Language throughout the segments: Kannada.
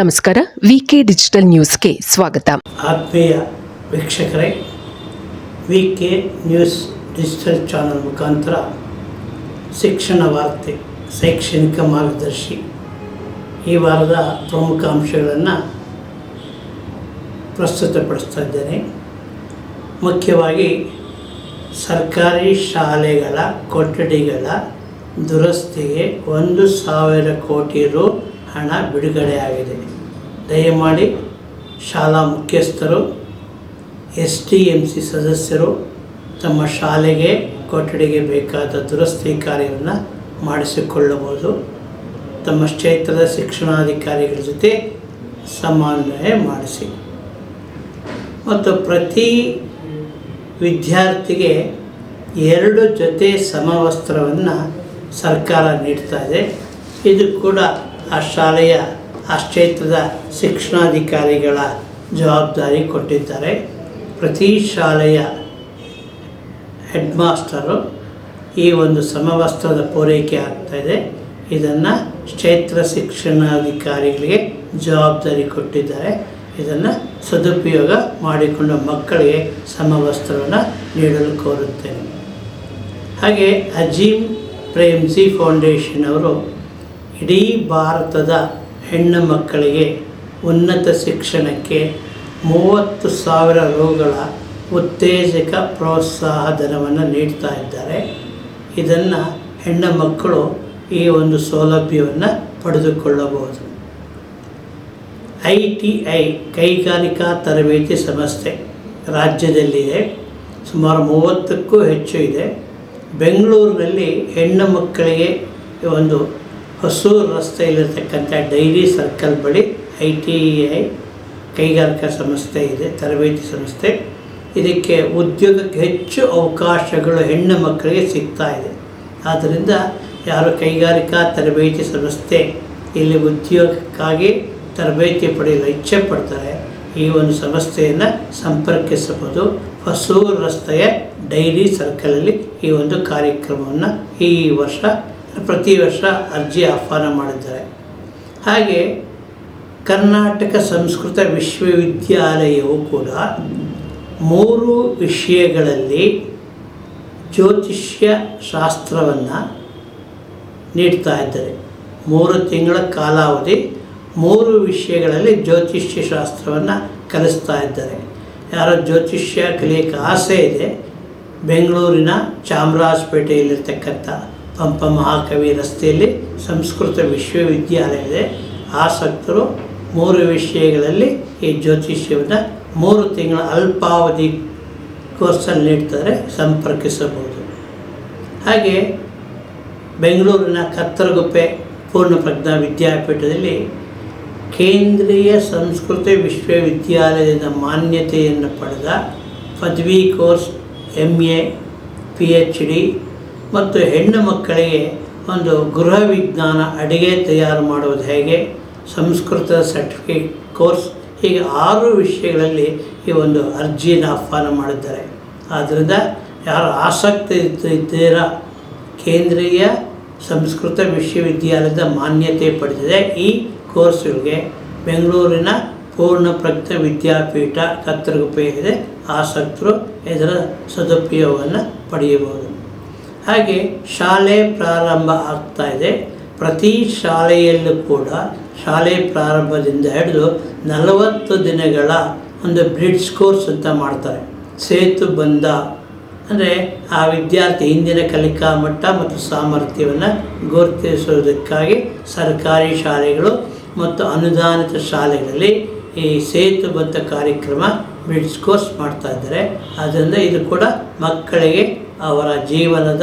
ನಮಸ್ಕಾರ ವಿಕೆ ಡಿಜಿಟಲ್ ನ್ಯೂಸ್ಗೆ ಸ್ವಾಗತ. ಆತ್ಮೀಯ ವೀಕ್ಷಕರೇ V K news digital channel ಮುಖಾಂತರ ಶಿಕ್ಷಣ ವಾರ್ತೆ, ಶೈಕ್ಷಣಿಕ ಮಾರ್ಗದರ್ಶಿ ಈ ವಾರದ ಪ್ರಮುಖ ಅಂಶಗಳನ್ನು ಪ್ರಸ್ತುತಪಡಿಸ್ತಾ ಇದ್ದೇನೆ. ಮುಖ್ಯವಾಗಿ ಸರ್ಕಾರಿ ಶಾಲೆಗಳ ಕೊಠಡಿಗಳ ದುರಸ್ತಿಗೆ ಒಂದು ಸಾವಿರ ಕೋಟಿ ರು ಹಣ ಬಿಡುಗಡೆಯಾಗಿದೆ. ದಯಮಾಡಿ ಶಾಲಾ ಮುಖ್ಯಸ್ಥರು, ಎಸ್ ಟಿ ಎಂ ಸಿ ಸದಸ್ಯರು ತಮ್ಮ ಶಾಲೆಗೆ ಕೊಠಡಿಗೆ ಬೇಕಾದ ದುರಸ್ತಿ ಕಾರ್ಯವನ್ನು ಮಾಡಿಸಿಕೊಳ್ಳಬಹುದು. ತಮ್ಮ ಕ್ಷೇತ್ರದ ಶಿಕ್ಷಣಾಧಿಕಾರಿಗಳ ಜೊತೆ ಸಮನ್ವಯ ಮಾಡಿಸಿ. ಮತ್ತು ಪ್ರತಿ ವಿದ್ಯಾರ್ಥಿಗೆ ಎರಡು ಜೊತೆ ಸಮವಸ್ತ್ರವನ್ನು ಸರ್ಕಾರ ನೀಡ್ತಾ ಇದೆ. ಇದು ಕೂಡ ಆ ಶಾಲೆಯ ಆ ಕ್ಷೇತ್ರದ ಶಿಕ್ಷಣಾಧಿಕಾರಿಗಳ ಜವಾಬ್ದಾರಿ ಕೊಟ್ಟಿದ್ದಾರೆ. ಪ್ರತಿ ಶಾಲೆಯ ಹೆಡ್ ಮಾಸ್ಟರು ಈ ಒಂದು ಸಮವಸ್ತ್ರದ ಪೂರೈಕೆ ಆಗ್ತಾಯಿದೆ ಇದನ್ನು ಕ್ಷೇತ್ರ ಶಿಕ್ಷಣಾಧಿಕಾರಿಗಳಿಗೆ ಜವಾಬ್ದಾರಿ ಕೊಟ್ಟಿದ್ದಾರೆ. ಇದನ್ನು ಸದುಪಯೋಗ ಮಾಡಿಕೊಂಡು ಮಕ್ಕಳಿಗೆ ಸಮವಸ್ತ್ರವನ್ನು ನೀಡಲು ಕೋರುತ್ತೇನೆ. ಹಾಗೆ ಅಜೀಮ್ ಪ್ರೇಮ್ಸಿ ಫೌಂಡೇಶನ್ ಅವರು ಇಡೀ ಭಾರತದ ಹೆಣ್ಣು ಮಕ್ಕಳಿಗೆ ಉನ್ನತ ಶಿಕ್ಷಣಕ್ಕೆ ಮೂವತ್ತು ಸಾವಿರ ರುಗಳ ಉತ್ತೇಜಕ ಪ್ರೋತ್ಸಾಹ ಧನವನ್ನು ನೀಡ್ತಾ ಇದ್ದಾರೆ. ಇದನ್ನು ಹೆಣ್ಣು ಮಕ್ಕಳು ಈ ಒಂದು ಸೌಲಭ್ಯವನ್ನು ಪಡೆದುಕೊಳ್ಳಬಹುದು. ಐ ಟಿ ಐ, ಕೈಗಾರಿಕಾ ತರಬೇತಿ ಸಂಸ್ಥೆ ರಾಜ್ಯದಲ್ಲಿದೆ. ಸುಮಾರು ಮೂವತ್ತಕ್ಕೂ ಹೆಚ್ಚು ಇದೆ. ಬೆಂಗಳೂರಿನಲ್ಲಿ ಹೆಣ್ಣು ಮಕ್ಕಳಿಗೆ ಒಂದು ಹೊಸೂರು ರಸ್ತೆಯಲ್ಲಿರ್ತಕ್ಕಂಥ ಡೈರಿ ಸರ್ಕಲ್ ಬಳಿ ಐ ಟಿ ಐ ಕೈಗಾರಿಕಾ ಸಂಸ್ಥೆ ಇದೆ, ತರಬೇತಿ ಸಂಸ್ಥೆ. ಇದಕ್ಕೆ ಉದ್ಯೋಗಕ್ಕೆ ಹೆಚ್ಚು ಅವಕಾಶಗಳು ಹೆಣ್ಣು ಮಕ್ಕಳಿಗೆ ಸಿಗ್ತಾ ಇದೆ. ಆದ್ದರಿಂದ ಯಾರು ಕೈಗಾರಿಕಾ ತರಬೇತಿ ಸಂಸ್ಥೆ ಇಲ್ಲಿ ಉದ್ಯೋಗಕ್ಕಾಗಿ ತರಬೇತಿ ಪಡೆಯಲು ಇಚ್ಛೆ ಪಡ್ತಾರೆ, ಈ ಒಂದು ಸಂಸ್ಥೆಯನ್ನು ಸಂಪರ್ಕಿಸಬಹುದು. ಹೊಸೂರು ರಸ್ತೆಯ ಡೈರಿ ಸರ್ಕಲಲ್ಲಿ ಈ ಒಂದು ಕಾರ್ಯಕ್ರಮವನ್ನು ಈ ವರ್ಷ ಪ್ರತಿ ವರ್ಷ ಅರ್ಜಿ ಆಹ್ವಾನ ಮಾಡಿದ್ದಾರೆ. ಹಾಗೆ ಕರ್ನಾಟಕ ಸಂಸ್ಕೃತ ವಿಶ್ವವಿದ್ಯಾಲಯವು ಕೂಡ ಮೂರು ವಿಷಯಗಳಲ್ಲಿ ಜ್ಯೋತಿಷ್ಯ ಶಾಸ್ತ್ರವನ್ನು ನೀಡ್ತಾ ಇದ್ದಾರೆ. ಮೂರು ತಿಂಗಳ ಕಾಲಾವಧಿ ಮೂರು ವಿಷಯಗಳಲ್ಲಿ ಜ್ಯೋತಿಷ್ಯ ಶಾಸ್ತ್ರವನ್ನು ಕಲಿಸ್ತಾ ಇದ್ದಾರೆ. ಯಾರೋ ಜ್ಯೋತಿಷ್ಯ ಕಲಿಯೋಕ್ಕೆ ಆಸೆ ಇದೆ, ಬೆಂಗಳೂರಿನ ಚಾಮರಾಜಪೇಟೆಯಲ್ಲಿರ್ತಕ್ಕಂಥ ಪಂಪ ಮಹಾಕವಿ ರಸ್ತೆಯಲ್ಲಿ ಸಂಸ್ಕೃತ ವಿಶ್ವವಿದ್ಯಾಲಯ ಇದೆ ಆಸಕ್ತರು ಮೂರು ವಿಷಯಗಳಲ್ಲಿ ಈ ಜ್ಯೋತಿಷ್ಯವನ್ನು ಮೂರು ತಿಂಗಳ ಅಲ್ಪಾವಧಿ ಕೋರ್ಸಲ್ಲಿ ನೀಡ್ತಾರೆ, ಸಂಪರ್ಕಿಸಬಹುದು. ಹಾಗೆ ಬೆಂಗಳೂರಿನ ಕತ್ತರಗುಪ್ಪೆ ಪೂರ್ಣಪ್ರಜ್ಞಾ ವಿದ್ಯಾಪೀಠದಲ್ಲಿ ಕೇಂದ್ರೀಯ ಸಂಸ್ಕೃತ ವಿಶ್ವವಿದ್ಯಾಲಯದ ಮಾನ್ಯತೆಯನ್ನು ಪಡೆದ ಪದವಿ course M A P H D ಮತ್ತು ಹೆಣ್ಣು ಮಕ್ಕಳಿಗೆ ಒಂದು ಗೃಹ ವಿಜ್ಞಾನ ಅಡುಗೆ ತಯಾರು ಮಾಡುವುದು ಹೇಗೆ? ಸಂಸ್ಕೃತ ಸರ್ಟಿಫಿಕೇಟ್ ಕೋರ್ಸ್ ಹೀಗೆ ಆರು ವಿಷಯಗಳಲ್ಲಿ ಈ ಒಂದು ಅರ್ಜಿಯನ್ನು ಆಹ್ವಾನ ಮಾಡಿದ್ದಾರೆ. ಆದ್ದರಿಂದ ಯಾರು ಆಸಕ್ತಿ ಇದ್ದೀರಾ ಕೇಂದ್ರೀಯ ಸಂಸ್ಕೃತ ವಿಶ್ವವಿದ್ಯಾಲಯದ ಮಾನ್ಯತೆ ಪಡೆದಿದೆ. ಈ ಕೋರ್ಸ್ಗಳಿಗೆ ಬೆಂಗಳೂರಿನ ಪೂರ್ಣಪ್ರಜ್ಞ ವಿದ್ಯಾಪೀಠ ಕತ್ತರಿಗೆ ಇದೆ. ಆಸಕ್ತರು ಇದರ ಸದುಪಯೋಗವನ್ನು ಪಡೆಯಬಹುದು. ಹಾಗೆ ಶಾಲೆ ಪ್ರಾರಂಭ ಆಗ್ತಾ ಇದೆ. ಪ್ರತಿ ಶಾಲೆಯಲ್ಲೂ ಕೂಡ ಶಾಲೆ ಪ್ರಾರಂಭದಿಂದ ಹಿಡಿದು ನಲವತ್ತು ದಿನಗಳ ಒಂದು ಬ್ರಿಡ್ಜ್ ಕೋರ್ಸ್ ಅಂತ ಮಾಡ್ತಾರೆ. ಸೇತು ಬಂದ ಅಂದರೆ ಆ ವಿದ್ಯಾರ್ಥಿ ಹಿಂದಿನ ಕಲಿಕಾ ಮಟ್ಟ ಮತ್ತು ಸಾಮರ್ಥ್ಯವನ್ನು ಗುರುತಿಸುವುದಕ್ಕಾಗಿ ಸರ್ಕಾರಿ ಶಾಲೆಗಳು ಮತ್ತು ಅನುದಾನಿತ ಶಾಲೆಗಳಲ್ಲಿ ಈ ಸೇತುಬಂಧ ಕಾರ್ಯಕ್ರಮ ಬ್ರಿಡ್ಜ್ ಕೋರ್ಸ್ ಮಾಡ್ತಾ ಇದ್ದಾರೆ. ಆದ್ದರಿಂದ ಇದು ಕೂಡ ಮಕ್ಕಳಿಗೆ ಅವರ ಜೀವನದ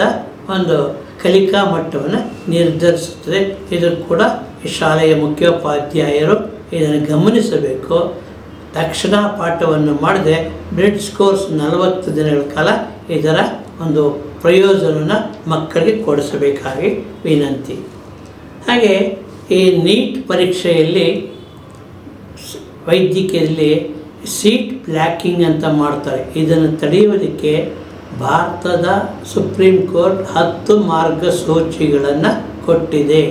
ಒಂದು ಕಲಿಕಾ ಮಟ್ಟವನ್ನು ನಿರ್ಧರಿಸುತ್ತದೆ. ಇದು ಕೂಡ ಶಾಲೆಯ ಮುಖ್ಯೋಪಾಧ್ಯಾಯರು ಇದನ್ನು ಗಮನಿಸಬೇಕು. ತಕ್ಷಣ ಪಾಠವನ್ನು ಮಾಡದೆ ಬ್ರಿಡ್ಜ್ ಕೋರ್ಸ್ ನಲವತ್ತು ದಿನಗಳ ಕಾಲ ಇದರ ಒಂದು ಪ್ರಯೋಜನವನ್ನು ಮಕ್ಕಳಿಗೆ ಕೊಡಿಸಬೇಕಾಗಿ ವಿನಂತಿ. ಹಾಗೆ ಈ ನೀಟ್ ಪರೀಕ್ಷೆಯಲ್ಲಿ ವೈದ್ಯಕೀಯದಲ್ಲಿ ಸೀಟ್ ಬ್ಲ್ಯಾಕಿಂಗ್ ಅಂತ ಮಾಡ್ತಾರೆ. ಇದನ್ನು ತಡೆಯುವುದಕ್ಕೆ ಭಾರತದ ಸುಪ್ರೀಂ ಕೋರ್ಟ್ ಹತ್ತು ಮಾರ್ಗಸೂಚಿಗಳನ್ನು ಕೊಟ್ಟಿದೆ.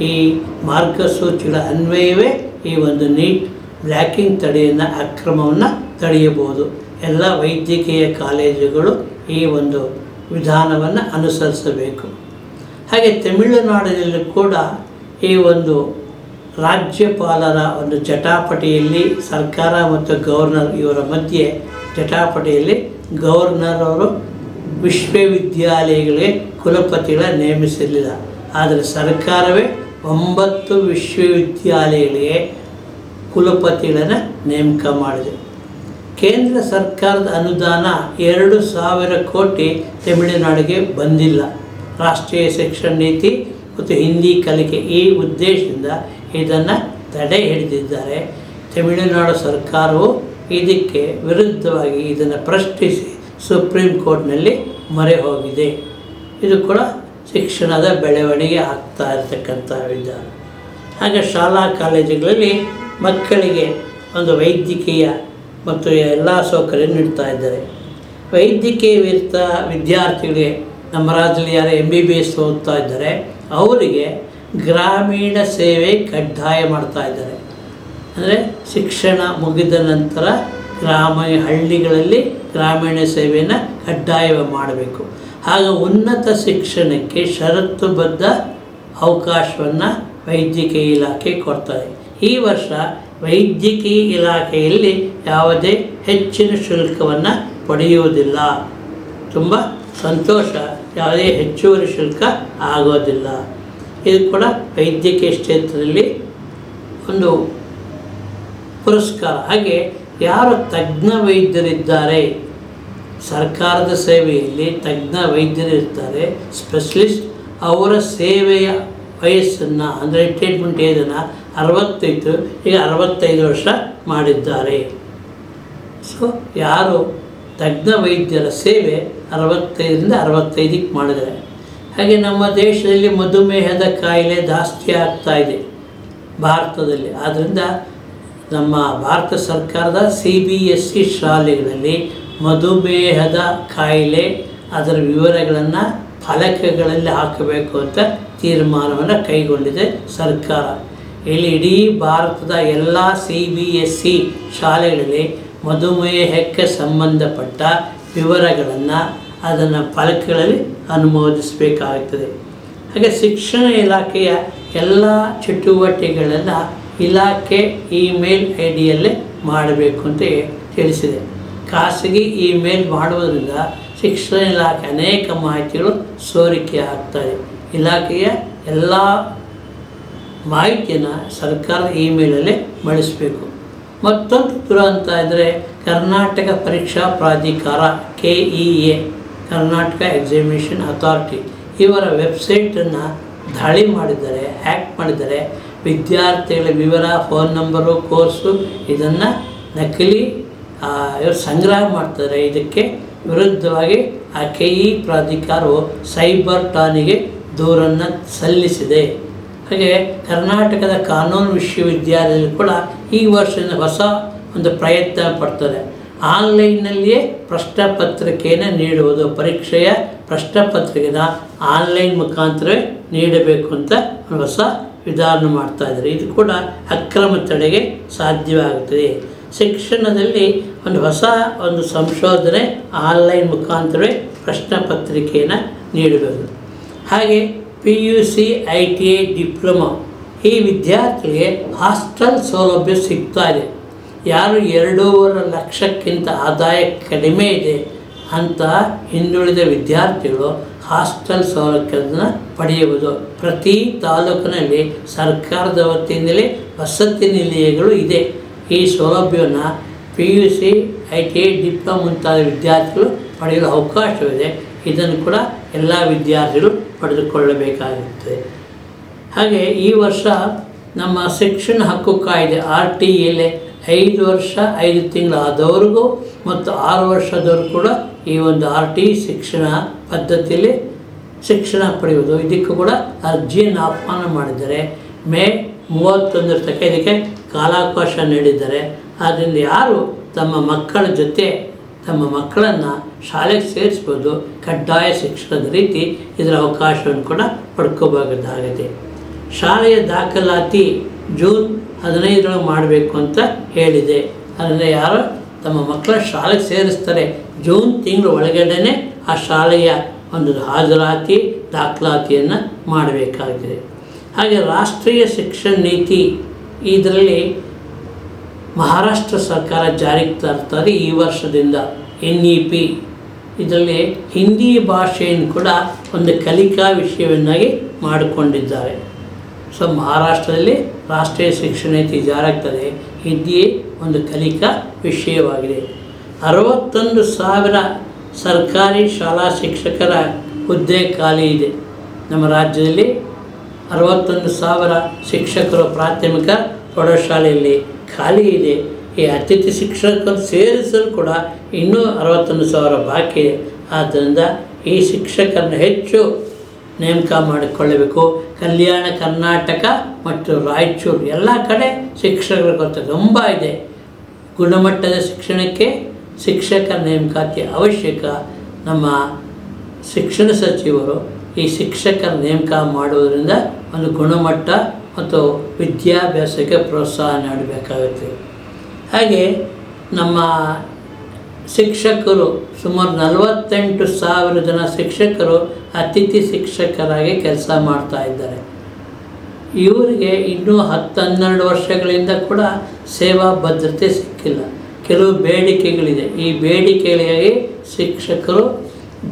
ಈ ಮಾರ್ಗಸೂಚಿಗಳ ಅನ್ವಯವೇ ಈ ಒಂದು ನೀಟ್ ಬ್ಲ್ಯಾಕಿಂಗ್ ತಡೆಯನ್ನು ಅಕ್ರಮವನ್ನು ತಡೆಯಬಹುದು. ಎಲ್ಲ ವೈದ್ಯಕೀಯ ಕಾಲೇಜುಗಳು ಈ ಒಂದು ವಿಧಾನವನ್ನು ಅನುಸರಿಸಬೇಕು. ಹಾಗೆ ತಮಿಳುನಾಡಿನಲ್ಲಿ ಕೂಡ ಈ ಒಂದು ರಾಜ್ಯಪಾಲರ ಒಂದು ಜಟಾಪಟಿಯಲ್ಲಿ ಸರ್ಕಾರ ಮತ್ತು ಗವರ್ನರ್ ಇವರ ಮಧ್ಯೆ ಜಟಾಪಟಿಯಲ್ಲಿ ಗವರ್ನರ್ ಅವರು ವಿಶ್ವವಿದ್ಯಾಲಯಗಳಿಗೆ ಕುಲಪತಿಗಳ ನೇಮಿಸಲಿಲ್ಲ ಆದರೆ ಸರ್ಕಾರವೇ ಒಂಬತ್ತು ವಿಶ್ವವಿದ್ಯಾಲಯಗಳಿಗೆ ಕುಲಪತಿಗಳನ್ನು ನೇಮಕ ಮಾಡಿದೆ. ಕೇಂದ್ರ ಸರ್ಕಾರದ ಅನುದಾನ ಎರಡು ಸಾವಿರ ಕೋಟಿ ತಮಿಳುನಾಡಿಗೆ ಬಂದಿಲ್ಲ. ರಾಷ್ಟ್ರೀಯ ಶಿಕ್ಷಣ ನೀತಿ ಮತ್ತು ಹಿಂದಿ ಕಲಿಕೆ ಈ ಉದ್ದೇಶದಿಂದ ಇದನ್ನು ತಡೆ ಹಿಡಿದಿದ್ದಾರೆ. ತಮಿಳುನಾಡು ಸರ್ಕಾರವು ಇದಕ್ಕೆ ವಿರುದ್ಧವಾಗಿ ಇದನ್ನು ಪ್ರಶ್ನಿಸಿ ಸುಪ್ರೀಂ ಕೋರ್ಟ್ನಲ್ಲಿ ಮೊರೆ ಹೋಗಿದೆ. ಇದು ಕೂಡ ಶಿಕ್ಷಣದ ಬೆಳವಣಿಗೆ ಆಗ್ತಾ ಇರತಕ್ಕಂಥ ವಿಧಾನ. ಹಾಗೆ ಶಾಲಾ ಕಾಲೇಜುಗಳಲ್ಲಿ ಮಕ್ಕಳಿಗೆ ಒಂದು ವೈದ್ಯಕೀಯ ಮತ್ತು ಎಲ್ಲ ಸೌಕರ್ಯ ನೀಡ್ತಾ ಇದ್ದಾರೆ. ವೈದ್ಯಕೀಯ ವಿರ್ತ ವಿದ್ಯಾರ್ಥಿಗಳಿಗೆ ನಮ್ಮ ರಾಜ್ಯದಲ್ಲಿ ಯಾರು ಎಂ ಬಿ ಬಿ ಎಸ್ ಓದ್ತಾ ಇದ್ದಾರೆ, ಅವರಿಗೆ ಗ್ರಾಮೀಣ ಸೇವೆ ಕಡ್ಡಾಯ ಮಾಡ್ತಾ ಇದ್ದಾರೆ. ಅಂದರೆ ಶಿಕ್ಷಣ ಮುಗಿದ ನಂತರ ಗ್ರಾಮ ಹಳ್ಳಿಗಳಲ್ಲಿ ಗ್ರಾಮೀಣ ಸೇವೆಯನ್ನು ಕಡ್ಡಾಯ ಮಾಡಬೇಕು. ಆಗ ಉನ್ನತ ಶಿಕ್ಷಣಕ್ಕೆ ಷರತ್ತುಬದ್ಧ ಅವಕಾಶವನ್ನು ವೈದ್ಯಕೀಯ ಇಲಾಖೆ ಕೊಡ್ತಾರೆ ಈ ವರ್ಷ ವೈದ್ಯಕೀಯ ಇಲಾಖೆಯಲ್ಲಿ ಯಾವುದೇ ಹೆಚ್ಚಿನ ಶುಲ್ಕವನ್ನು ಪಡೆಯುವುದಿಲ್ಲ. ತುಂಬ ಸಂತೋಷ, ಯಾವುದೇ ಹೆಚ್ಚುವರಿ ಶುಲ್ಕ ಆಗೋದಿಲ್ಲ. ಇದು ಕೂಡ ವೈದ್ಯಕೀಯ ಕ್ಷೇತ್ರದಲ್ಲಿ ಒಂದು ಪುರಸ್ಕಾರ. ಹಾಗೆ ಯಾರು ತಜ್ಞ ವೈದ್ಯರಿದ್ದಾರೆ? ಸರ್ಕಾರದ ಸೇವೆಯಲ್ಲಿ ತಜ್ಞ ವೈದ್ಯರಿರ್ತಾರೆ. ಸ್ಪೆಷಲಿಸ್ಟ್ ಅವರ ಸೇವೆಯ ವಯಸ್ಸನ್ನು, ಅಂದರೆ ಟ್ರೀಟ್ಮೆಂಟ್ ಏಜನ್ನು ಅರವತ್ತೈದು, ಈಗ ಅರವತ್ತೈದು ವರ್ಷ ಮಾಡಿದ್ದಾರೆ. ಸೊ ಯಾರು ತಜ್ಞ ವೈದ್ಯರ ಸೇವೆ ಅರವತ್ತೈದರಿಂದ ಅರವತ್ತೈದಕ್ಕೆ ಮಾಡಿದ್ದಾರೆ. ಹಾಗೆ ನಮ್ಮ ದೇಶದಲ್ಲಿ ಮಧುಮೇಹದ ಕಾಯಿಲೆ ಜಾಸ್ತಿ ಆಗ್ತಾ ಇದೆ. ಭಾರತದಲ್ಲಿ. ಆದ್ದರಿಂದ ನಮ್ಮ ಭಾರತ ಸರ್ಕಾರದ ಸಿ ಬಿ ಎಸ್ ಸಿ ಶಾಲೆಗಳಲ್ಲಿ ಮಧುಮೇಹದ ಕಾಯಿಲೆ, ಅದರ ವಿವರಗಳನ್ನು ಫಲಕಗಳಲ್ಲಿ ಹಾಕಬೇಕು ಅಂತ ತೀರ್ಮಾನವನ್ನು ಕೈಗೊಂಡಿದೆ ಸರ್ಕಾರ. ಇಲ್ಲಿ ಇಡೀ ಭಾರತದ ಎಲ್ಲ ಸಿ ಬಿ ಎಸ್ ಸಿ ಶಾಲೆಗಳಲ್ಲಿ ಮಧುಮೇಹಕ್ಕೆ ಸಂಬಂಧಪಟ್ಟ ವಿವರಗಳನ್ನು ಅದನ್ನು ಫಲಕಗಳಲ್ಲಿ ಅನುಮೋದಿಸಬೇಕಾಗುತ್ತದೆ ಹಾಗೆ ಶಿಕ್ಷಣ ಇಲಾಖೆಯ ಎಲ್ಲ ಚಟುವಟಿಕೆಗಳನ್ನು ಇಲಾಖೆ ಇಮೇಲ್ ಐ ಡಿಯಲ್ಲೇ ಮಾಡಬೇಕು ಅಂತ ತಿಳಿಸಿದೆ. ಖಾಸಗಿ ಇಮೇಲ್ ಮಾಡುವುದರಿಂದ ಶಿಕ್ಷಣ ಇಲಾಖೆ ಅನೇಕ ಮಾಹಿತಿಗಳು ಸೋರಿಕೆ ಆಗ್ತದೆ ಇಲಾಖೆಯ ಎಲ್ಲ ಮಾಹಿತಿಯನ್ನು ಸರ್ಕಾರದ ಇಮೇಲಲ್ಲೇ ಬಳಸಬೇಕು. ಮತ್ತೊಂದು ದುರಂತ ಇದ್ದರೆ ಕರ್ನಾಟಕ ಪರೀಕ್ಷಾ ಪ್ರಾಧಿಕಾರ K E A Karnataka examination authority, ಇವರ ವೆಬ್ಸೈಟನ್ನು ದಾಳಿ ಮಾಡಿದರೆ ಹ್ಯಾಕ್ ಮಾಡಿದ್ದಾರೆ. ವಿದ್ಯಾರ್ಥಿಗಳ ವಿವರ ಫೋನ್ ನಂಬರು ಕೋರ್ಸು ಇದನ್ನು ನಕಲಿ ಇವರು ಸಂಗ್ರಹ ಮಾಡ್ತಾರೆ. ಇದಕ್ಕೆ ವಿರುದ್ಧವಾಗಿ ಆ ಕೆ ಇ ಪ್ರಾಧಿಕಾರವು ಸೈಬರ್ ಠಾಣೆಗೆ ದೂರನ್ನು ಸಲ್ಲಿಸಿದೆ. ಹಾಗೆ ಕರ್ನಾಟಕದ ಕಾನೂನು ವಿಶ್ವವಿದ್ಯಾಲಯದಲ್ಲಿ ಕೂಡ ಈ ವರ್ಷದಿಂದ ಹೊಸ ಒಂದು ಪ್ರಯತ್ನ ಪಡ್ತಾರೆ. ಆನ್ಲೈನ್ನಲ್ಲಿಯೇ ಪ್ರಶ್ನೆ ಪತ್ರಿಕೆಯನ್ನು ನೀಡುವುದು, ಪರೀಕ್ಷೆಯ ಪ್ರಶ್ನೆ ಪತ್ರಿಕೆನ ಆನ್ಲೈನ್ ಮುಖಾಂತರವೇ ನೀಡಬೇಕು ಅಂತ ಹೊಸ ವಿಧಾನ ಮಾಡ್ತಾ ಇದ್ದಾರೆ. ಇದು ಕೂಡ ಅಕ್ರಮ ತಡೆಗೆ ಸಾಧ್ಯವಾಗುತ್ತದೆ. ಶಿಕ್ಷಣದಲ್ಲಿ ಒಂದು ಹೊಸ ಒಂದು ಸಂಶೋಧನೆ ಆನ್ಲೈನ್ ಮುಖಾಂತರವೇ ಪ್ರಶ್ನೆ ಪತ್ರಿಕೆಯನ್ನು ನೀಡಬೇಕು ಹಾಗೆ P U C, I T I, diploma ಈ ವಿದ್ಯಾರ್ಥಿಗೆ ಹಾಸ್ಟೆಲ್ ಸೌಲಭ್ಯ ಸಿಗ್ತಾ ಇದೆ. ಯಾರು ಎರಡೂವರೆ ಲಕ್ಷಕ್ಕಿಂತ ಆದಾಯ ಕಡಿಮೆ ಇದೆ ಅಂತ ಹಿಂದುಳಿದ ವಿದ್ಯಾರ್ಥಿಗಳು ಹಾಸ್ಟೆಲ್ ಸೌಲಭ್ಯವನ್ನು ಪಡೆಯುವುದು. ಪ್ರತಿ ತಾಲೂಕಿನಲ್ಲಿ ಸರ್ಕಾರದ ವತಿಯಿಂದಲೇ ವಸತಿ ನಿಲಯಗಳು ಇದೆ. ಈ ಸೌಲಭ್ಯವನ್ನು P U C, I T I, diploma ಮುಂತಾದ ವಿದ್ಯಾರ್ಥಿಗಳು ಪಡೆಯಲು ಅವಕಾಶವಿದೆ. ಇದನ್ನು ಕೂಡ ಎಲ್ಲ ವಿದ್ಯಾರ್ಥಿಗಳು ಪಡೆದುಕೊಳ್ಳಬೇಕಾಗುತ್ತದೆ. ಹಾಗೆ ಈ ವರ್ಷ ನಮ್ಮ ಶಿಕ್ಷಣ ಹಕ್ಕು ಕಾಯ್ದೆ, ಆರ್ ಟಿ ಎಲ್ ಐದು ವರ್ಷ, ಐದು ತಿಂಗಳಾದವ್ರಿಗೂ ಮತ್ತು ಆರು ವರ್ಷದವರು ಕೂಡ ಈ ಒಂದು ಆರ್ ಟಿ ಶಿಕ್ಷಣ ಪದ್ಧತಿಯಲ್ಲಿ ಶಿಕ್ಷಣ ಪಡೆಯುವುದು. ಇದಕ್ಕೂ ಕೂಡ ಅರ್ಜಿಯನ್ನು ಆಹ್ವಾನ ಮಾಡಿದ್ದಾರೆ. ಮೇ ಮೂವತ್ತೊಂದರ ತಕ್ಕ ಇದಕ್ಕೆ ಕಾಲಾವಕಾಶ ನೀಡಿದ್ದಾರೆ. ಆದ್ದರಿಂದ ಯಾರು ತಮ್ಮ ಮಕ್ಕಳ ಜೊತೆ ತಮ್ಮ ಮಕ್ಕಳನ್ನು ಶಾಲೆಗೆ ಸೇರಿಸ್ಬೋದು, ಕಡ್ಡಾಯ ಶಿಕ್ಷಣದ ರೀತಿ ಇದರ ಅವಕಾಶವನ್ನು ಕೂಡ ಪಡ್ಕೋಬಾರದಾಗಿದೆ ಶಾಲೆಯ ದಾಖಲಾತಿ ಜೂನ್ ಹದಿನೈದರೊಳಗೆ ಮಾಡಬೇಕು ಅಂತ ಹೇಳಿದೆ. ಅದರಿಂದ ಯಾರು ತಮ್ಮ ಮಕ್ಕಳ ಶಾಲೆಗೆ ಸೇರಿಸ್ತಾರೆ ಜೂನ್ ತಿಂಗಳ ಒಳಗಡೆ ಆ ಶಾಲೆಯ ಒಂದು ಹಾಜರಾತಿ, ದಾಖಲಾತಿಯನ್ನು ಮಾಡಬೇಕಾಗಿದೆ. ಹಾಗೆ ರಾಷ್ಟ್ರೀಯ ಶಿಕ್ಷಣ ನೀತಿ ಇದರಲ್ಲಿ ಮಹಾರಾಷ್ಟ್ರ ಸರ್ಕಾರ ಜಾರಿಗೆ ತರ್ತಾರೆ ಈ ವರ್ಷದಿಂದ. ಎನ್ ಇ ಪಿ ಇದರಲ್ಲಿ ಹಿಂದಿ ಭಾಷೆಯನ್ನು ಕೂಡ ಒಂದು ಕಲಿಕಾ ವಿಷಯವನ್ನಾಗಿ ಮಾಡಿಕೊಂಡಿದ್ದಾರೆ. ಸೊ, ಮಹಾರಾಷ್ಟ್ರದಲ್ಲಿ ರಾಷ್ಟ್ರೀಯ ಶಿಕ್ಷಣ ನೀತಿ ಜಾರಾಗ್ತದೆ ಹಿಂದಿಯೇ ಒಂದು ಕಲಿಕಾ ವಿಷಯವಾಗಿದೆ. ಅರವತ್ತೊಂದು ಸಾವಿರ ಸರ್ಕಾರಿ ಶಾಲಾ ಶಿಕ್ಷಕರ ಹುದ್ದೆ ಖಾಲಿ ಇದೆ. ನಮ್ಮ ರಾಜ್ಯದಲ್ಲಿ ಅರವತ್ತೊಂದು ಸಾವಿರ ಶಿಕ್ಷಕರು ಪ್ರಾಥಮಿಕ ಪ್ರೌಢಶಾಲೆಯಲ್ಲಿ ಖಾಲಿ ಇದೆ. ಈ ಅತಿಥಿ ಶಿಕ್ಷಕರು ಸೇರಿಸಲು ಕೂಡ ಇನ್ನೂ ಅರವತ್ತೊಂದು ಸಾವಿರ ಬಾಕಿ ಇದೆ. ಆದ್ದರಿಂದ ಈ ಶಿಕ್ಷಕರನ್ನು ಹೆಚ್ಚು ನೇಮಕ ಮಾಡಿಕೊಳ್ಳಬೇಕು. ಕಲ್ಯಾಣ ಕರ್ನಾಟಕ ಮತ್ತು ರಾಯಚೂರು ಎಲ್ಲ ಕಡೆ ಶಿಕ್ಷಕರ ಕೊರತೆ ತುಂಬ ಇದೆ. ಗುಣಮಟ್ಟದ ಶಿಕ್ಷಣಕ್ಕೆ ಶಿಕ್ಷಕ ನೇಮಕಾತಿ ಅವಶ್ಯಕ. ನಮ್ಮ ಶಿಕ್ಷಣ ಸಚಿವರು ಈ ಶಿಕ್ಷಕರ ನೇಮಕ ಮಾಡುವುದರಿಂದ ಒಂದು ಗುಣಮಟ್ಟ ಮತ್ತು ವಿದ್ಯಾಭ್ಯಾಸಕ್ಕೆ ಪ್ರೋತ್ಸಾಹ ನೀಡಬೇಕಾಗುತ್ತೆ. ಹಾಗೆ ನಮ್ಮ ಶಿಕ್ಷಕರು ಸುಮಾರು ನಲವತ್ತೆಂಟು ಸಾವಿರ ಜನ ಶಿಕ್ಷಕರು ಅತಿಥಿ ಶಿಕ್ಷಕರಾಗಿ ಕೆಲಸ ಮಾಡ್ತಾ ಇದ್ದಾರೆ. ಇವರಿಗೆ ಇನ್ನೂ ಹತ್ತು ಹನ್ನೆರಡು ವರ್ಷಗಳಿಂದ ಕೂಡ ಸೇವಾ ಭದ್ರತೆ ಸಿಕ್ಕಿಲ್ಲ. ಕೆಲವು ಬೇಡಿಕೆಗಳಿದೆ. ಈ ಬೇಡಿಕೆಗಳಿಗಾಗಿ ಶಿಕ್ಷಕರು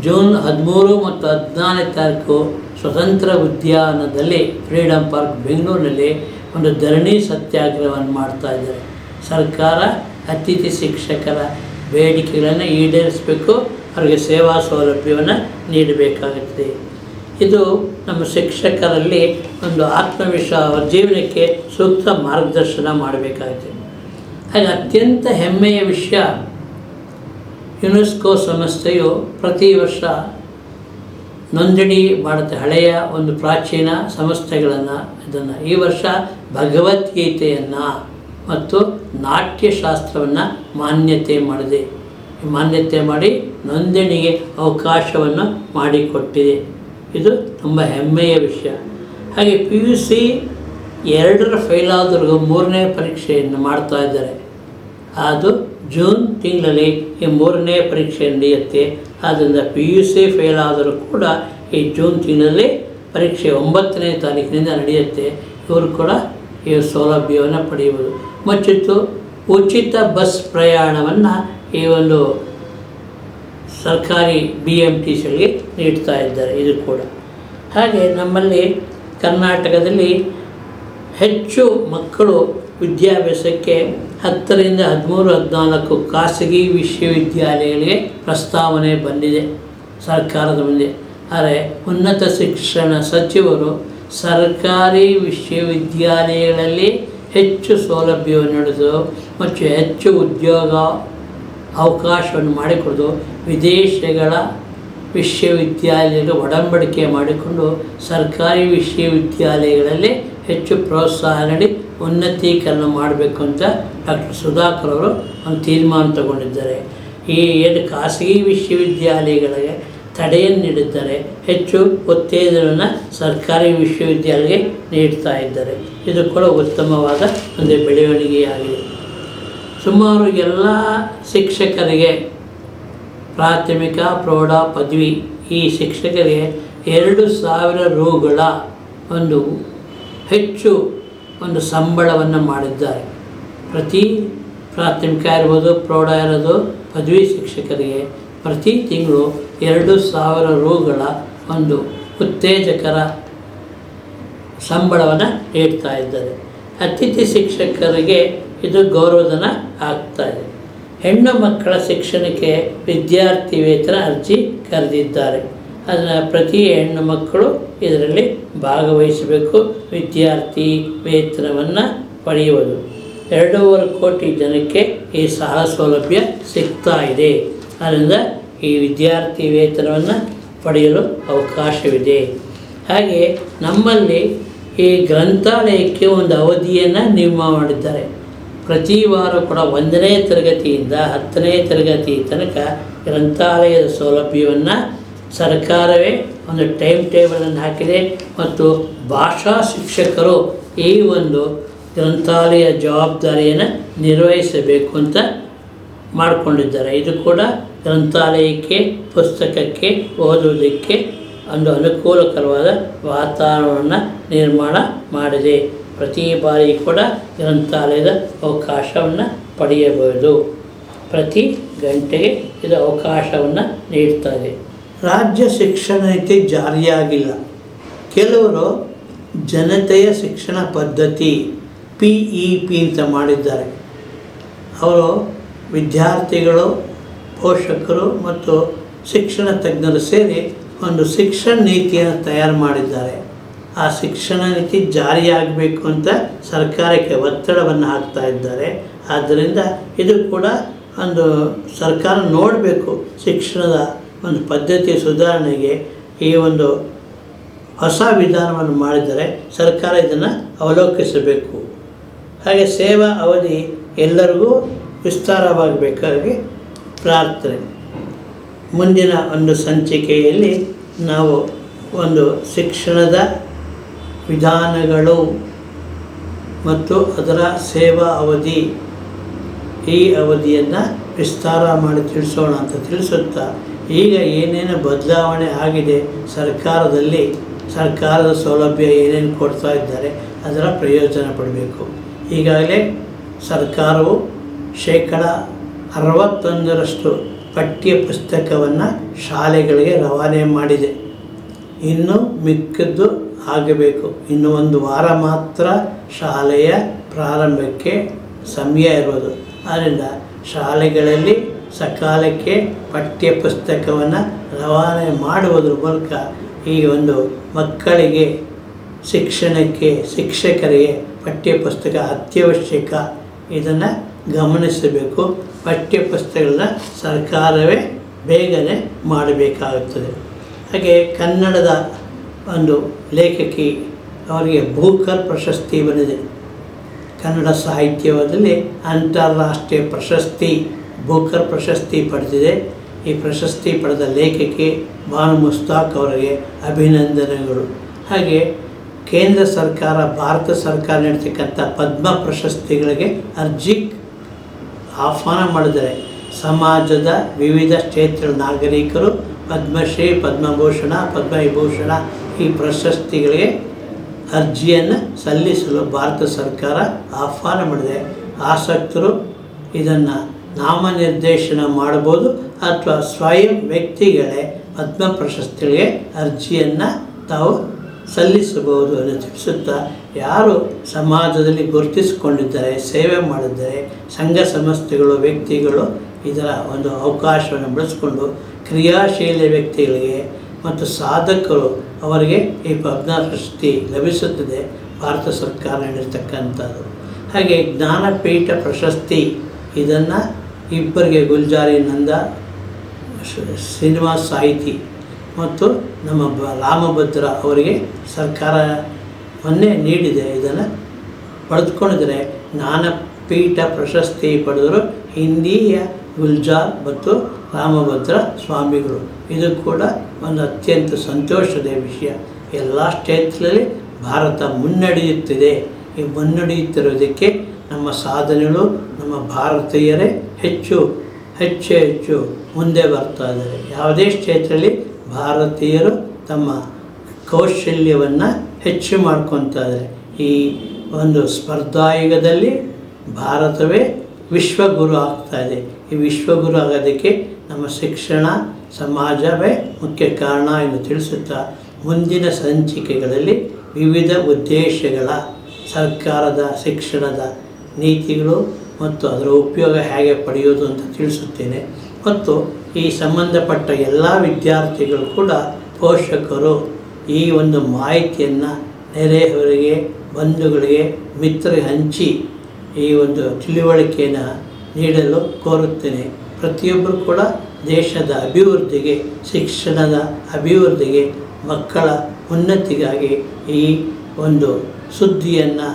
ಜೂನ್ ಹದಿಮೂರು ಮತ್ತು ಹದಿನಾಲ್ಕನೇ ತಾರೀಕು ಸ್ವತಂತ್ರ ಉದ್ಯಾನದಲ್ಲಿ ಫ್ರೀಡಮ್ ಪಾರ್ಕ್ ಬೆಂಗಳೂರಿನಲ್ಲಿ ಒಂದು ಧರಣಿ ಸತ್ಯಾಗ್ರಹವನ್ನು ಮಾಡ್ತಾ ಇದ್ದಾರೆ. ಸರ್ಕಾರ ಅತಿಥಿ ಶಿಕ್ಷಕರ ಬೇಡಿಕೆಗಳನ್ನು ಈಡೇರಿಸಬೇಕು. ಅವರಿಗೆ ಸೇವಾ ಸೌಲಭ್ಯವನ್ನು ನೀಡಬೇಕಾಗುತ್ತದೆ. ಇದು ನಮ್ಮ ಶಿಕ್ಷಕರಲ್ಲಿ ಒಂದು ಆತ್ಮವಿಶ್ವಾಸ ಜೀವನಕ್ಕೆ ಸೂಕ್ತ ಮಾರ್ಗದರ್ಶನ ಮಾಡಬೇಕಾಗುತ್ತೆ ಹಾಗೆ ಅತ್ಯಂತ ಹೆಮ್ಮೆಯ ವಿಷಯ ಯುನೆಸ್ಕೋ ಸಂಸ್ಥೆಯು ಪ್ರತಿ ವರ್ಷ ನೋಂದಣಿ ಮಾಡುತ್ತೆ ಹಳೆಯ ಒಂದು ಪ್ರಾಚೀನ ಸಂಸ್ಥೆಗಳನ್ನು, ಇದನ್ನು ಈ ವರ್ಷ ಭಗವದ್ಗೀತೆಯನ್ನು ಮತ್ತು ನಾಟ್ಯಶಾಸ್ತ್ರವನ್ನು ಮಾನ್ಯತೆ ಮಾಡಿದೆ. ಮಾನ್ಯತೆ ಮಾಡಿ ನೋಂದಣಿಗೆ ಅವಕಾಶವನ್ನು ಮಾಡಿಕೊಟ್ಟಿದೆ. ಇದು ತುಂಬ ಹೆಮ್ಮೆಯ ವಿಷಯ. ಹಾಗೆ ಪಿ ಯು ಸಿ ಎರಡರ ಫೇಲ್ ಆದ್ರೂ ಮೂರನೇ ಪರೀಕ್ಷೆಯನ್ನು ಮಾಡ್ತಾ ಇದ್ದಾರೆ. ಅದು ಜೂನ್ ತಿಂಗಳಲ್ಲಿ ಈ ಮೂರನೇ ಪರೀಕ್ಷೆ ನಡೆಯುತ್ತೆ. ಆದ್ದರಿಂದ ಪಿ ಯು ಸಿ ಫೇಲ್ ಆದರೂ ಕೂಡ ಈ ಜೂನ್ ತಿಂಗಳಲ್ಲಿ ಪರೀಕ್ಷೆ ಒಂಬತ್ತನೇ ತಾರೀಕಿನಿಂದ ನಡೆಯುತ್ತೆ. ಇವರು ಕೂಡ ಈ ಸೌಲಭ್ಯವನ್ನು ಪಡೆಯಬಹುದು. ಮತ್ತು ಉಚಿತ ಬಸ್ ಪ್ರಯಾಣವನ್ನು ಈ ಒಂದು ಸರ್ಕಾರಿ ಬಿ ಎಂ ಟಿ ಸಿಗಳಿಗೆ ನೀಡ್ತಾ ಇದ್ದಾರೆ ಇದು ಕೂಡ. ಹಾಗೆ ನಮ್ಮಲ್ಲಿ ಕರ್ನಾಟಕದಲ್ಲಿ ಹೆಚ್ಚು ಮಕ್ಕಳು ವಿದ್ಯಾಭ್ಯಾಸಕ್ಕೆ ಹತ್ತರಿಂದ ಹದಿಮೂರು, ಹದಿನಾಲ್ಕು ಖಾಸಗಿ ವಿಶ್ವವಿದ್ಯಾಲಯಗಳಿಗೆ ಪ್ರಸ್ತಾವನೆ ಬಂದಿದೆ, ಸರ್ಕಾರದ ಮುಂದೆ. ಆದರೆ ಉನ್ನತ ಶಿಕ್ಷಣ ಸಚಿವರು ಸರ್ಕಾರಿ ವಿಶ್ವವಿದ್ಯಾಲಯಗಳಲ್ಲಿ ಹೆಚ್ಚು ಸೌಲಭ್ಯವನ್ನು ನೀಡೋದು ಮತ್ತು ಹೆಚ್ಚು ಉದ್ಯೋಗ ಅವಕಾಶವನ್ನು ಮಾಡಿಕೊಡೋದು ವಿದೇಶಗಳ ವಿಶ್ವವಿದ್ಯಾಲಯಗಳು ಒಡಂಬಡಿಕೆ ಮಾಡಿಕೊಂಡು ಸರ್ಕಾರಿ ವಿಶ್ವವಿದ್ಯಾಲಯಗಳಲ್ಲಿ ಹೆಚ್ಚು ಪ್ರೋತ್ಸಾಹ ನೀಡಿ ಉನ್ನತೀಕರಣ ಮಾಡಬೇಕು ಅಂತ ಡಾಕ್ಟರ್ ಸುಧಾಕರ್ ಅವರು ಒಂದು ತೀರ್ಮಾನ ತಗೊಂಡಿದ್ದಾರೆ. ಈ ಏನು ಖಾಸಗಿ ವಿಶ್ವವಿದ್ಯಾಲಯಗಳಿಗೆ ತಡೆಯನ್ನು ನೀಡಿದ್ದಾರೆ. ಹೆಚ್ಚು ಉತ್ತೇಜನವನ್ನು ಸರ್ಕಾರಿ ವಿಶ್ವವಿದ್ಯಾಲಯಕ್ಕೆ ನೀಡ್ತಾ ಇದ್ದಾರೆ. ಇದು ಕೂಡ ಉತ್ತಮವಾದ ಒಂದು ಬೆಳವಣಿಗೆಯಾಗಿದೆ. ಸುಮಾರು ಎಲ್ಲ ಶಿಕ್ಷಕರಿಗೆ ಪ್ರಾಥಮಿಕ, ಪ್ರೌಢ, ಪದವಿ ಈ ಶಿಕ್ಷಕರಿಗೆ ಎರಡು ಸಾವಿರ ರೂಗಳ ಒಂದು ಹೆಚ್ಚು ಒಂದು ಸಂಬಳವನ್ನು ಮಾಡಿದ್ದಾರೆ. ಪ್ರತಿ ಪ್ರಾಥಮಿಕ ಇರ್ಬೋದು, ಪ್ರೌಢ ಇರೋದು, ಪದವಿ ಶಿಕ್ಷಕರಿಗೆ ಪ್ರತಿ ತಿಂಗಳು ಎರಡು ಸಾವಿರ ರೂಗಳ ಒಂದು ಉತ್ತೇಜಕರ ಸಂಬಳವನ್ನು ನೀಡ್ತಾ ಇದ್ದಾರೆ. ಅತಿಥಿ ಶಿಕ್ಷಕರಿಗೆ ಇದು ಗೌರವಧನ ಆಗ್ತಾ ಇದೆ. ಹೆಣ್ಣು ಮಕ್ಕಳ ಶಿಕ್ಷಣಕ್ಕೆ ವಿದ್ಯಾರ್ಥಿ ವೇತನ ಅರ್ಜಿ ಕರೆದಿದ್ದಾರೆ. ಅದನ್ನು ಪ್ರತಿ ಹೆಣ್ಣು ಮಕ್ಕಳು ಇದರಲ್ಲಿ ಭಾಗವಹಿಸಬೇಕು. ವಿದ್ಯಾರ್ಥಿ ವೇತನವನ್ನು ಪಡೆಯುವುದು. ಎರಡೂವರೆ ಕೋಟಿ ಜನಕ್ಕೆ ಈ ಸಹ ಸೌಲಭ್ಯ ಸಿಗ್ತಾ ಇದೆ. ಆದ್ದರಿಂದ ಈ ವಿದ್ಯಾರ್ಥಿ ವೇತನವನ್ನು ಪಡೆಯಲು ಅವಕಾಶವಿದೆ. ಹಾಗೆ ನಮ್ಮಲ್ಲಿ ಈ ಗ್ರಂಥಾಲಯಕ್ಕೆ ಒಂದು ಅವಧಿಯನ್ನು ನಿರ್ಮಾಣ ಮಾಡಿದ್ದಾರೆ. ಪ್ರತಿ ವಾರ ಕೂಡ ಒಂದನೇ ತರಗತಿಯಿಂದ ಹತ್ತನೇ ತರಗತಿ ತನಕ ಗ್ರಂಥಾಲಯದ ಸೌಲಭ್ಯವನ್ನು ಸರ್ಕಾರವೇ ಒಂದು ಟೈಮ್ ಟೇಬಲನ್ನು ಹಾಕಿದೆ ಮತ್ತು ಭಾಷಾ ಶಿಕ್ಷಕರು ಈ ಒಂದು ಗ್ರಂಥಾಲಯ ಜವಾಬ್ದಾರಿಯನ್ನು ನಿರ್ವಹಿಸಬೇಕು ಅಂತ ಮಾಡಿಕೊಂಡಿದ್ದಾರೆ. ಇದು ಕೂಡ ಗ್ರಂಥಾಲಯಕ್ಕೆ, ಪುಸ್ತಕಕ್ಕೆ, ಓದುವುದಕ್ಕೆ ಒಂದು ಅನುಕೂಲಕರವಾದ ವಾತಾವರಣವನ್ನು ನಿರ್ಮಾಣ ಮಾಡಿದೆ. ಪ್ರತಿ ಬಾರಿ ಕೂಡ ಗ್ರಂಥಾಲಯದ ಅವಕಾಶವನ್ನು ಪಡೆಯಬಹುದು. ಪ್ರತಿ ಗಂಟೆಗೆ ಇದು ಅವಕಾಶವನ್ನು ನೀಡ್ತಾ ರಾಜ್ಯ ಶಿಕ್ಷಣ ನೀತಿ ಜಾರಿಯಾಗಿಲ್ಲ. ಕೆಲವರು ಜನತೆಯ ಶಿಕ್ಷಣ ಪದ್ಧತಿ ಪಿ ಇ ಪಿ ಅಂತ ಮಾಡಿದ್ದಾರೆ. ಅವರು ವಿದ್ಯಾರ್ಥಿಗಳು, ಪೋಷಕರು ಮತ್ತು ಶಿಕ್ಷಣ ತಜ್ಞರು ಸೇರಿ ಒಂದು ಶಿಕ್ಷಣ ನೀತಿಯನ್ನು ತಯಾರು ಮಾಡಿದ್ದಾರೆ. ಆ ಶಿಕ್ಷಣ ನೀತಿ ಜಾರಿಯಾಗಬೇಕು ಅಂತ ಸರ್ಕಾರಕ್ಕೆ ಒತ್ತಡವನ್ನು ಹಾಕ್ತಾ ಇದ್ದಾರೆ. ಆದ್ದರಿಂದ ಇದು ಕೂಡ ಒಂದು ಸರ್ಕಾರ ನೋಡಬೇಕು ಶಿಕ್ಷಣದ ಒಂದು ಪದ್ಧತಿ ಸುಧಾರಣೆಗೆ ಈ ಒಂದು ಹೊಸ ವಿಧಾನವನ್ನು ಮಾಡಿದರೆ ಸರ್ಕಾರ ಇದನ್ನು ಅವಲೋಕಿಸಬೇಕು. ಹಾಗೆ ಸೇವಾ ಅವಧಿ ಎಲ್ಲರಿಗೂ ವಿಸ್ತಾರವಾಗಬೇಕಾಗಿ ಪ್ರಾರ್ಥನೆ. ಮುಂದಿನ ಒಂದು ಸಂಚಿಕೆಯಲ್ಲಿ ನಾವು ಒಂದು ಶಿಕ್ಷಣದ ವಿಧಾನಗಳು ಮತ್ತು ಅದರ ಸೇವಾ ಅವಧಿ, ಈ ಅವಧಿಯನ್ನು ವಿಸ್ತಾರ ಮಾಡಿ ತಿಳಿಸೋಣ ಅಂತ ತಿಳಿಸುತ್ತಾ ಈಗ ಏನೇನು ಬದಲಾವಣೆ ಆಗಿದೆ ಸರ್ಕಾರದಲ್ಲಿ? ಸರ್ಕಾರದ ಸೌಲಭ್ಯ ಏನೇನು ಕೊಡ್ತಾ ಇದ್ದಾರೆ? ಅದರ ಪ್ರಯೋಜನ ಪಡಬೇಕು. ಈಗಾಗಲೇ ಸರ್ಕಾರವು ಶೇಕಡ ಅರವತ್ತೊಂದರಷ್ಟು ಪಠ್ಯ ಪುಸ್ತಕವನ್ನು ಶಾಲೆಗಳಿಗೆ ರವಾನೆ ಮಾಡಿದೆ. ಇನ್ನು ಮಿಕ್ಕಿದ್ದು ಆಗಬೇಕು. ಇನ್ನು ಒಂದು ವಾರ ಮಾತ್ರ ಶಾಲೆಯ ಪ್ರಾರಂಭಕ್ಕೆ ಸಮಯ ಇರೋದು ಆದ್ದರಿಂದ ಶಾಲೆಗಳಲ್ಲಿ ಸಕಾಲಕ್ಕೆ ಪಠ್ಯಪುಸ್ತಕವನ್ನು ರವಾನೆ ಮಾಡುವುದರ ಮೂಲಕ ಈ ಒಂದು ಮಕ್ಕಳಿಗೆ ಶಿಕ್ಷಣಕ್ಕೆ, ಶಿಕ್ಷಕರಿಗೆ ಪಠ್ಯಪುಸ್ತಕ ಅತ್ಯವಶ್ಯಕ. ಇದನ್ನು ಗಮನಿಸಬೇಕು. ಪಠ್ಯಪುಸ್ತಕಗಳನ್ನ ಸರ್ಕಾರವೇ ಬೇಗನೆ ಮಾಡಬೇಕಾಗುತ್ತದೆ. ಹಾಗೆ ಕನ್ನಡದ ಒಂದು ಲೇಖಕಿ ಅವರಿಗೆ ಭೂಕರ್ ಪ್ರಶಸ್ತಿ ಬಂದಿದೆ. ಕನ್ನಡ ಸಾಹಿತ್ಯದಲ್ಲಿ ಅಂತಾರಾಷ್ಟ್ರೀಯ ಪ್ರಶಸ್ತಿ ಭೂಕರ್ ಪ್ರಶಸ್ತಿ ಪಡೆದಿದೆ. ಈ ಪ್ರಶಸ್ತಿ ಪಡೆದ ಲೇಖಕಿ ಭಾನು ಮುಸ್ತಾಕ್ ಅವರಿಗೆ ಅಭಿನಂದನೆಗಳು. ಹಾಗೆ ಕೇಂದ್ರ ಸರ್ಕಾರ, ಭಾರತ ಸರ್ಕಾರ ನೀಡ್ತಕ್ಕಂಥ ಪದ್ಮ ಪ್ರಶಸ್ತಿಗಳಿಗೆ ಅರ್ಜಿ ಆಹ್ವಾನ ಮಾಡಿದರೆ ಸಮಾಜದ ವಿವಿಧ ಕ್ಷೇತ್ರದ ನಾಗರಿಕರು, ಪದ್ಮಶ್ರೀ, ಪದ್ಮಭೂಷಣ, ಪದ್ಮವಿಭೂಷಣ ಈ ಪ್ರಶಸ್ತಿಗಳಿಗೆ ಅರ್ಜಿಯನ್ನು ಸಲ್ಲಿಸಲು ಭಾರತ ಸರ್ಕಾರ ಆಹ್ವಾನ ಮಾಡಿದೆ. ಆಸಕ್ತರು ಇದನ್ನು ನಾಮನಿರ್ದೇಶನ ಮಾಡ್ಬೋದು ಅಥವಾ ಸ್ವಯಂ ವ್ಯಕ್ತಿಗಳೇ ಪದ್ಮ ಪ್ರಶಸ್ತಿಗೆ ಅರ್ಜಿಯನ್ನು ತಾವು ಸಲ್ಲಿಸಬಹುದು ಎಂದು ತಿಳಿಸುತ್ತಾ, ಯಾರು ಸಮಾಜದಲ್ಲಿ ಗುರುತಿಸಿಕೊಂಡಿದ್ದಾರೆ, ಸೇವೆ ಮಾಡಿದ್ದಾರೆ, ಸಂಘ ಸಂಸ್ಥೆಗಳು, ವ್ಯಕ್ತಿಗಳು ಇದರ ಒಂದು ಅವಕಾಶವನ್ನು ಬಳಸಿಕೊಂಡು ಕ್ರಿಯಾಶೀಲ ವ್ಯಕ್ತಿಗಳಿಗೆ ಮತ್ತು ಸಾಧಕರು ಅವರಿಗೆ ಈ ಪದ್ಮ ಪ್ರಶಸ್ತಿ ಲಭಿಸುತ್ತದೆ. ಭಾರತ ಸರ್ಕಾರ ನೀಡಿರ್ತಕ್ಕಂಥದ್ದು ಹಾಗೆ ಜ್ಞಾನಪೀಠ ಪ್ರಶಸ್ತಿ ಇದನ್ನು ಇಬ್ಬರಿಗೆ ಗುಲ್ಜಾರಿ ನಂದ ಶ್ರೀ- ಶ್ರೀನಿವಾಸ್ ಸಾಹಿತಿ ಮತ್ತು ನಮ್ಮ ಬ, ರಾಮಭದ್ರ ಅವರಿಗೆ ಸರ್ಕಾರವನ್ನೇ ನೀಡಿದೆ. ಇದನ್ನು ಪಡೆದುಕೊಂಡಿದ್ದಾರೆ ಜ್ಞಾನಪೀಠ ಪ್ರಶಸ್ತಿ ಪಡೆದರು ಹಿಂದಿಯ ಗುಲ್ಜಾರ್ ಮತ್ತು ರಾಮಭದ್ರ ಸ್ವಾಮಿಗಳು. ಇದು ಕೂಡ ಒಂದು ಅತ್ಯಂತ ಸಂತೋಷದ ವಿಷಯ. ಎಲ್ಲ ಕ್ಷೇತ್ರದಲ್ಲಿ ಭಾರತ ಮುನ್ನಡೆಯುತ್ತಿದೆ. ಈ ಮುನ್ನಡೆಯುತ್ತಿರೋದಕ್ಕೆ ನಮ್ಮ ಸಾಧನೆಗಳು ನಮ್ಮ ಭಾರತೀಯರೇ ಹೆಚ್ಚು ಹೆಚ್ಚು ಹೆಚ್ಚು ಮುಂದೆ ಬರ್ತಾ ಇದ್ದಾರೆ. ಯಾವುದೇ ಕ್ಷೇತ್ರದಲ್ಲಿ ಭಾರತೀಯರು ತಮ್ಮ ಕೌಶಲ್ಯವನ್ನು ಹೆಚ್ಚು ಮಾಡ್ಕೊತಾ ಇದ್ದಾರೆ. ಈ ಒಂದು ಸ್ಪರ್ಧಾಯುಗದಲ್ಲಿ ಭಾರತವೇ ವಿಶ್ವಗುರು ಆಗ್ತಾ ಇದೆ. ಈ ವಿಶ್ವಗುರು ಆಗೋದಕ್ಕೆ ನಮ್ಮ ಶಿಕ್ಷಣ ಸಮಾಜವೇ ಮುಖ್ಯ ಕಾರಣ ಎಂದು ತಿಳಿಸುತ್ತಾ ಮುಂದಿನ ಸಂಚಿಕೆಗಳಲ್ಲಿ ವಿವಿಧ ಉದ್ದೇಶಗಳ, ಸರ್ಕಾರದ ಶಿಕ್ಷಣದ ನೀತಿಗಳು ಮತ್ತು ಅದರ ಉಪಯೋಗ ಹೇಗೆ ಪಡೆಯೋದು ಅಂತ ತಿಳಿಸುತ್ತೇನೆ. ಮತ್ತು ಈ ಸಂಬಂಧಪಟ್ಟ ಎಲ್ಲ ವಿದ್ಯಾರ್ಥಿಗಳು ಕೂಡ ಪೋಷಕರು ಈ ಒಂದು ಮಾಹಿತಿಯನ್ನು ನೆರೆಹೊರೆಗೆ ಬಂಧುಗಳಿಗೆ ಮಿತ್ರ ಹಂಚಿ ಈ ಒಂದು ತಿಳುವಳಿಕೆಯನ್ನು ನೀಡಲು ಕೋರುತ್ತೇನೆ. ಪ್ರತಿಯೊಬ್ಬರು ಕೂಡ ದೇಶದ ಅಭಿವೃದ್ಧಿಗೆ, ಶಿಕ್ಷಣದ ಅಭಿವೃದ್ಧಿಗೆ ಮಕ್ಕಳ ಉನ್ನತಿಗಾಗಿ ಈ ಒಂದು ಸುದ್ದಿಯನ್ನು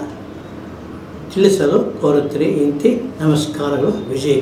ತಿಳಿಸಲು ಕೋರುತ್ತೀರಿ. ಇಂತಿ ನಮಸ್ಕಾರಗಳು. ವಿಜಯ್